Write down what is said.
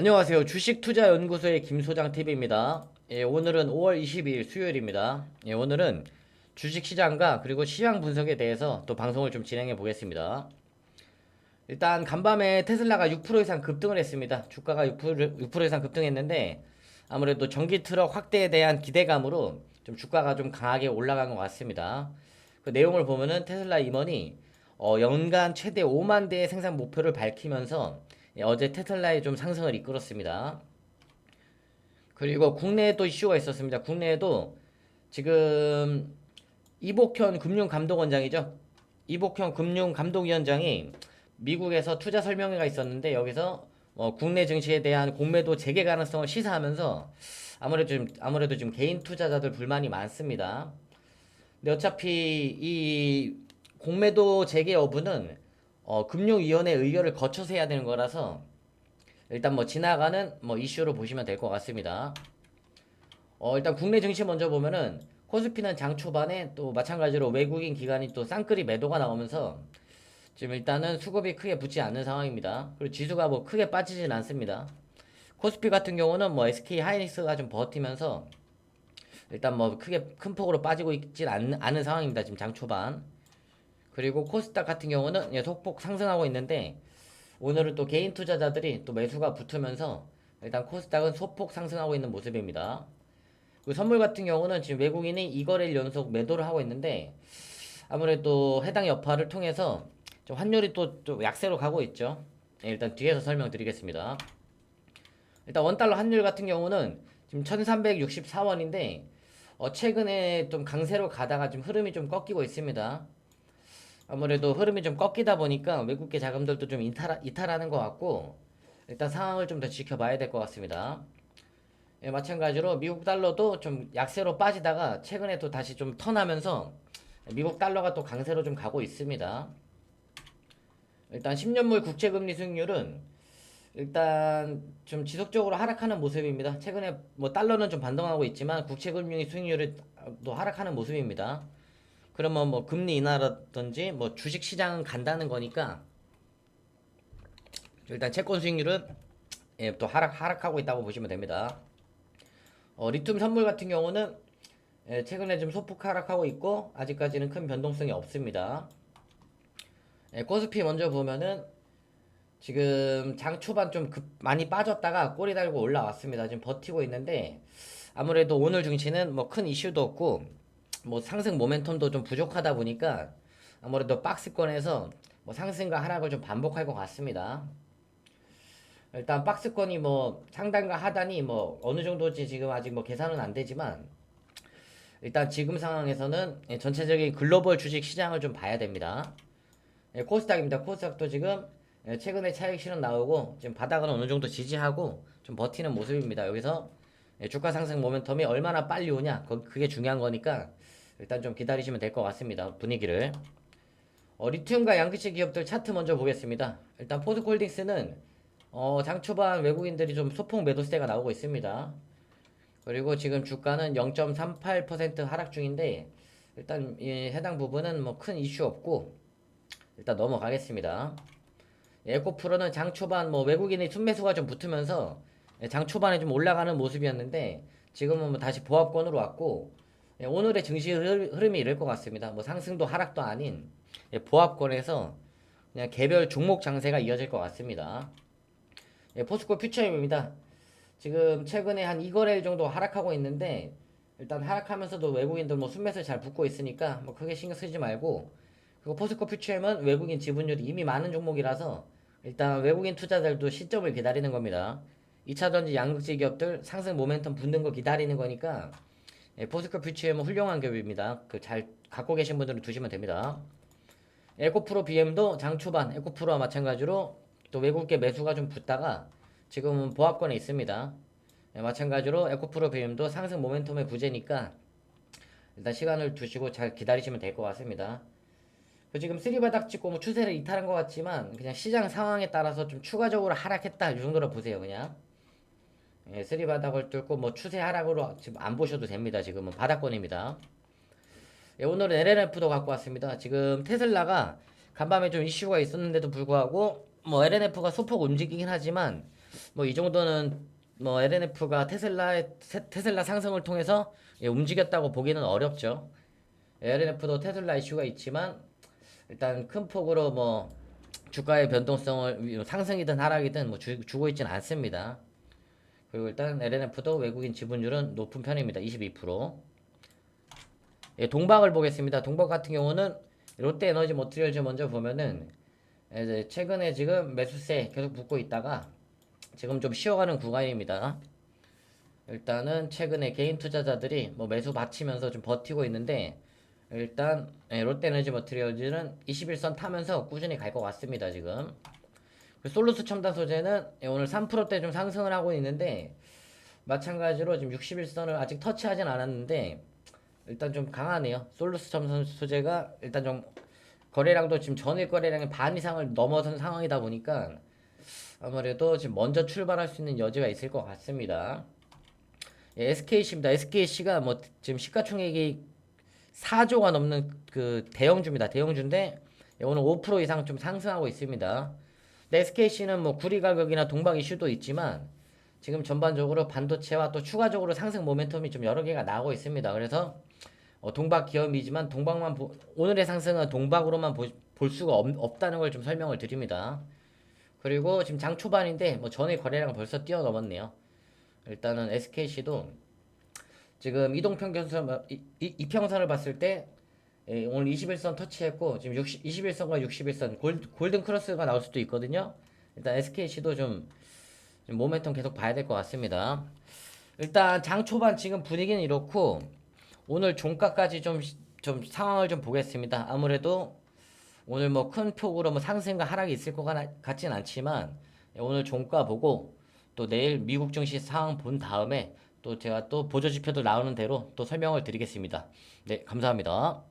안녕하세요. 주식투자연구소의 김소장 TV입니다. 예, 오늘은 5월 22일 수요일입니다. 예, 오늘은 주식시장과 그리고 시장 분석에 대해서 또 방송을 좀 진행해 보겠습니다. 일단 간밤에 테슬라가 6% 이상 급등을 했습니다. 주가가 6%, 6% 이상 급등했는데 아무래도 전기 트럭 확대에 대한 기대감으로 좀 주가가 좀 강하게 올라간 것 같습니다. 그 내용을 보면은 테슬라 임원이 어, 연간 최대 5만 대의 생산 목표를 밝히면서 예, 어제 테슬라의 좀 상승을 이끌었습니다. 그리고 국내에 또 이슈가 있었습니다. 국내에도 지금 이복현 금융감독원장이죠. 이복현 금융감독위원장이 미국에서 투자 설명회가 있었는데 여기서 어, 국내 증시에 대한 공매도 재개 가능성을 시사하면서 아무래도 좀 아무래도 지금 개인 투자자들 불만이 많습니다. 근데 어차피 이 공매도 재개 여부는 어, 금융위원회 의결을 거쳐서 해야 되는 거라서 일단 뭐 지나가는 뭐 이슈로 보시면 될 것 같습니다. 어, 일단 국내 증시 먼저 보면은 코스피는 장 초반에 또 마찬가지로 외국인 기관이 또 쌍끌이 매도가 나오면서 지금 일단은 수급이 크게 붙지 않는 상황입니다. 그리고 지수가 뭐 크게 빠지진 않습니다. 코스피 같은 경우는 뭐 SK 하이닉스가 좀 버티면서 일단 뭐 크게 큰 폭으로 빠지고 있진 않는, 않은 상황입니다. 지금 장 초반. 그리고 코스닥 같은 경우는 예, 소폭 상승하고 있는데 오늘은 또 개인 투자자들이 또 매수가 붙으면서 일단 코스닥은 소폭 상승하고 있는 모습입니다. 그 선물 같은 경우는 지금 외국인이 이거래일 연속 매도를 하고 있는데 아무래도 해당 여파를 통해서 좀 환율이 또 좀 약세로 가고 있죠. 예, 일단 뒤에서 설명드리겠습니다. 일단 원달러 환율 같은 경우는 지금 1364원인데 어, 최근에 좀 강세로 가다가 지금 흐름이 좀 꺾이고 있습니다. 아무래도 흐름이 좀 꺾이다 보니까 외국계 자금들도 좀 이탈, 이탈하는 것 같고 일단 상황을 좀 더 지켜봐야 될 것 같습니다. 예, 마찬가지로 미국 달러도 좀 약세로 빠지다가 최근에 또 다시 좀 턴하면서 미국 달러가 또 강세로 좀 가고 있습니다. 일단 10년물 국채금리 수익률은 일단 좀 지속적으로 하락하는 모습입니다. 최근에 뭐 달러는 좀 반등하고 있지만 국채금리 수익률이 또 하락하는 모습입니다. 그러면 뭐 금리 인하라든지 뭐 주식 시장은 간다는 거니까 일단 채권 수익률은 예, 또 하락 하락하고 있다고 보시면 됩니다. 어, 리튬 선물 같은 경우는 예, 최근에 좀 소폭 하락하고 있고 아직까지는 큰 변동성이 없습니다. 예, 코스피 먼저 보면은 지금 장 초반 좀 급 많이 빠졌다가 꼬리 달고 올라왔습니다. 지금 버티고 있는데 아무래도 오늘 증시는 뭐 큰 이슈도 없고 뭐 상승 모멘텀도 좀 부족하다 보니까 아무래도 박스권에서 뭐 상승과 하락을 좀 반복할 것 같습니다. 일단 박스권이 뭐 상단과 하단이 뭐 어느 정도인지 지금 아직 뭐 계산은 안 되지만 일단 지금 상황에서는 예, 전체적인 글로벌 주식 시장을 좀 봐야 됩니다. 예, 코스닥입니다. 코스닥도 지금 예, 최근에 차익 실현 나오고 지금 바닥은 어느 정도 지지하고 좀 버티는 모습입니다. 여기서 예, 주가 상승 모멘텀이 얼마나 빨리 오냐 그- 그게 중요한 거니까 일단 좀 기다리시면 될 것 같습니다. 분위기를. 어, 리튬과 양극재 기업들 차트 먼저 보겠습니다. 일단 포스콜딩스는 어, 장 초반 외국인들이 좀 소폭 매도세가 나오고 있습니다. 그리고 지금 주가는 0.38% 하락 중인데 일단 이 해당 부분은 뭐 큰 이슈 없고 일단 넘어가겠습니다. 에코프로는 장 초반 뭐 외국인의 순매수가 좀 붙으면서 예, 장 초반에 좀 올라가는 모습이었는데 지금은 뭐 다시 보합권으로 왔고 예, 오늘의 증시 흐- 흐름이 이럴 것 같습니다. 뭐 상승도 하락도 아닌 예, 보합권에서 그냥 개별 종목 장세가 이어질 것 같습니다. 예, 포스코 퓨처입니다. 지금 최근에 한 2거래일 정도 하락하고 있는데 일단 하락하면서도 외국인들 뭐 순매수 잘 붙고 있으니까 뭐 크게 신경 쓰지 말고 그리고 포스코 퓨처엠은 외국인 지분율이 이미 많은 종목이라서 일단 외국인 투자자들도 시점을 기다리는 겁니다. 2차전지 양극재 기업들 상승 모멘텀 붙는 거 기다리는 거니까 예, 포스코 퓨처엠은 훌륭한 기업입니다. 그 잘 갖고 계신 분들은 두시면 됩니다. 에코프로 BM도 장 초반 에코프로와 마찬가지로 또 외국계 매수가 좀 붙다가 지금은 보합권에 있습니다. 예, 마찬가지로 에코프로 BM도 상승 모멘텀의 부재니까 일단 시간을 두시고 잘 기다리시면 될 것 같습니다. 그 지금 쓰리바닥 찍고 뭐 추세를 이탈한 것 같지만 그냥 시장 상황에 따라서 좀 추가적으로 하락했다 이 정도로 보세요 그냥 예, 쓰리 바닥을 뚫고 뭐 추세 하락으로 지금 안 보셔도 됩니다 지금은 바닥권입니다 예, 오늘은 LNF도 갖고 왔습니다 지금 테슬라가 간밤에 좀 이슈가 있었는데도 불구하고 뭐 LNF가 소폭 움직이긴 하지만 뭐 이 정도는 뭐 LNF가 테슬라의 테- 테슬라 상승을 통해서 예, 움직였다고 보기는 어렵죠. LNF도 테슬라 이슈가 있지만 일단 큰 폭으로 뭐 주가의 변동성을 상승이든 하락이든 뭐 주, 주고 있지는 않습니다. 그리고 일단 LNF도 외국인 지분율은 높은 편입니다. 22%. 예, 동박을 보겠습니다. 동박 같은 경우는 롯데에너지 머티리얼즈 먼저 보면은 최근에 지금 매수세 계속 붙고 있다가 지금 좀 쉬어가는 구간입니다. 일단은 최근에 개인 투자자들이 뭐 매수 받치면서 좀 버티고 있는데 일단 예, 롯데에너지 머티리얼즈는 21선 타면서 꾸준히 갈 것 같습니다 지금 솔루스 첨단 소재는 예, 오늘 3%대 좀 상승을 하고 있는데 마찬가지로 지금 61선을 아직 터치하진 않았는데 일단 좀 강하네요 솔루스 첨단 소재가 일단 좀 거래량도 지금 전일 거래량의 반 이상을 넘어선 상황이다 보니까 아무래도 지금 먼저 출발할 수 있는 여지가 있을 것 같습니다 예, SKC입니다. SKC가 뭐 지금 시가총액이 4조가 넘는 그 대형주입니다. 대형주인데 예, 오늘 5% 이상 좀 상승하고 있습니다. SKC는 뭐 구리 가격이나 동박 이슈도 있지만 지금 전반적으로 반도체와 또 추가적으로 상승 모멘텀이 좀 여러 개가 나오고 있습니다. 그래서 어, 동박 기업이지만 동박만 보- 오늘의 상승은 동박으로만 보- 볼 수가 없, 없다는 걸 좀 설명을 드립니다. 그리고 지금 장 초반인데 뭐 전의 거래량 벌써 뛰어넘었네요. 일단은 SKC도 지금 이동평균선 이평선을 봤을 때 예, 오늘 21선 터치했고 지금 60, 21선과 61선 골, 골든 크로스가 나올 수도 있거든요. 일단 SKC도 좀, 좀 모멘텀 계속 봐야 될 것 같습니다. 일단 장 초반 지금 분위기는 이렇고 오늘 종가까지 좀, 시- 좀 상황을 좀 보겠습니다. 아무래도 오늘 뭐 큰 폭으로 뭐 상승과 하락이 있을 것 같- 같진 않지만 예, 오늘 종가 보고 또 내일 미국 증시 상황 본 다음에 또 제가 또 보조 지표도 나오는 대로 또 설명을 드리겠습니다. 네, 감사합니다.